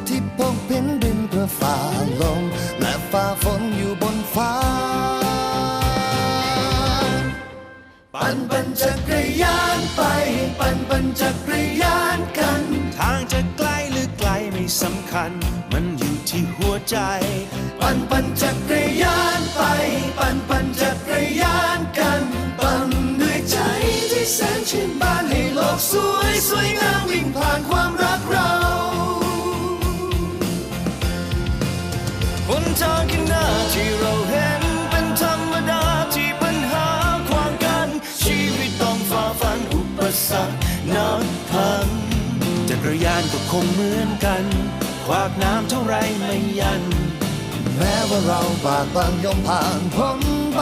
อยู่บนฟ้า ปั่นปั่นจักรยานไป ปั่นปั่นจักรยานกัน ทางจะไกลหรือไกลไม่สำคัญ มันอยู่ที่หัวใจ ปั่นปั่นจักรยานไป ปั่นปั่นจักรยานกัน ปั่นด้วยใจที่แสนชื่นบานให้โลกสวยสวยงามวิ่งผ่านความ กรยานก็คงเหมือนกัน ขวากน้ำเท่าไรไม่ยัน แม้ว่าเราบากบังยอมผ่านพ้นไป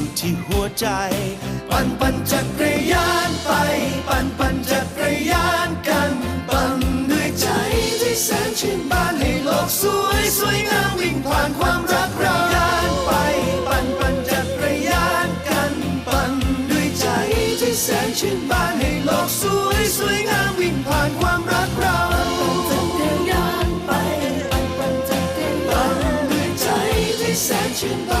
่ ที่หัวใจ ปั่นปั่นจักรยานไป ปั่นปั่นจักรยานกัน ปั่นด้วยใจที่แสนชื่นบานให้โลกสวยสวยงามวิ่งผ่านความรักเรายานไป ปั่นปั่นจักรยานกัน ปั่นด้วยใจที่แสนชื่นบานให้โลกสวยสวยงามวิ่งผ่านความรักเราจักรยานไปปั่นปั่นจักรยานด้วยใจที่แสนชื่นบาน